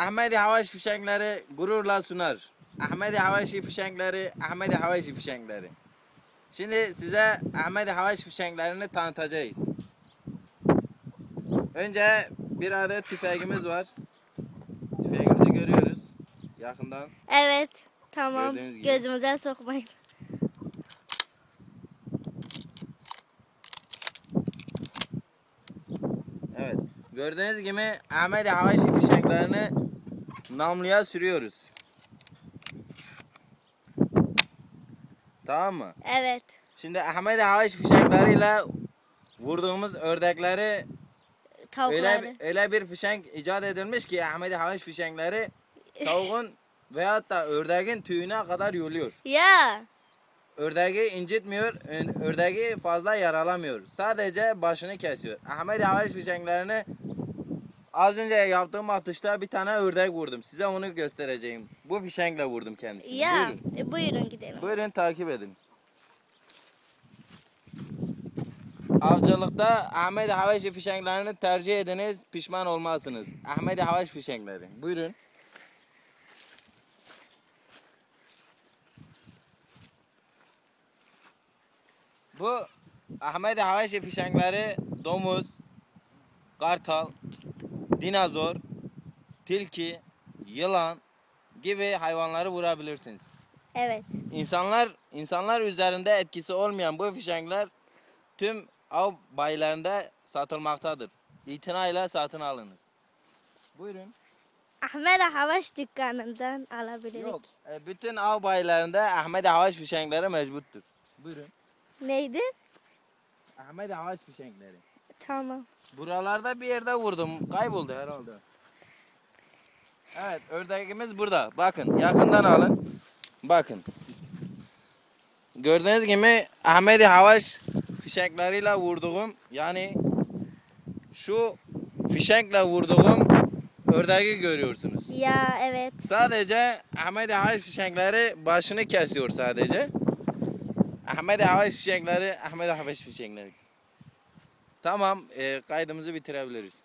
Ahmedi Havaş fişekleri gururla sunar. Ahmedi Havaş fişekleri, Ahmedi Havaş fişekleri. Şimdi size Ahmedi Havaş fişeklerini tanıtacağız. Önce bir adet tüfeğimiz var. Tüfeğimizi görüyoruz yakından. Evet. Tamam. Gözümüze sokmayın. Evet. Gördüğünüz gibi Ahmedi Havaş fişeklerini namluya sürüyoruz. Tamam mı? Evet. Şimdi Ahmedi Havaş fişekleriyle vurduğumuz ördekleri Tavukları. öyle, öyle bir fişek icat edilmiş ki Ahmedi Havaş fişekleri tavuğun veyahut da ördeğin tüyüne kadar yoluyor. Ya. Ördeği incitmiyor, ördeği fazla yaralamıyor. Sadece başını kesiyor. Ahmet Havaş fişeklerini az önce yaptığım atışta bir tane ördek vurdum. Size onu göstereceğim. Bu fişekle vurdum kendisini. Ya. Buyurun. E, buyurun gidelim. Buyurun takip edin. Avcılıkta Ahmet Havaş fişeklerini tercih ediniz, pişman olmazsınız. Ahmet Havaş fişekleri. Buyurun. Bu Ahmet Havaş fişekleri domuz, kartal, dinozor, tilki, yılan gibi hayvanları vurabilirsiniz. Evet. İnsanlar insanlar üzerinde etkisi olmayan bu fişekler tüm av bayilerinde satılmaktadır. İtinayla satın alınız. Buyurun. Ahmet Havaş dükkanından alabiliriz. Yok. e, bütün av bayilerinde Ahmet Havaş fişekleri mevcuttur. Buyurun. Neydi? Ahmet Havaş fişekleri. Tamam. Buralarda bir yerde vurdum. Kayboldu herhalde. Evet ördeğimiz burada. Bakın yakından alın. Bakın. Gördüğünüz gibi Ahmedi Havaş fişekleriyle vurduğum yani şu fişekle vurduğum ördeği görüyorsunuz. Ya evet. Sadece Ahmedi Havaş fişekleri başını kesiyor sadece. Ahmedi Havaş fişekleri, Ahmedi Havaş fişekleri. Tamam, e, kaydımızı bitirebiliriz.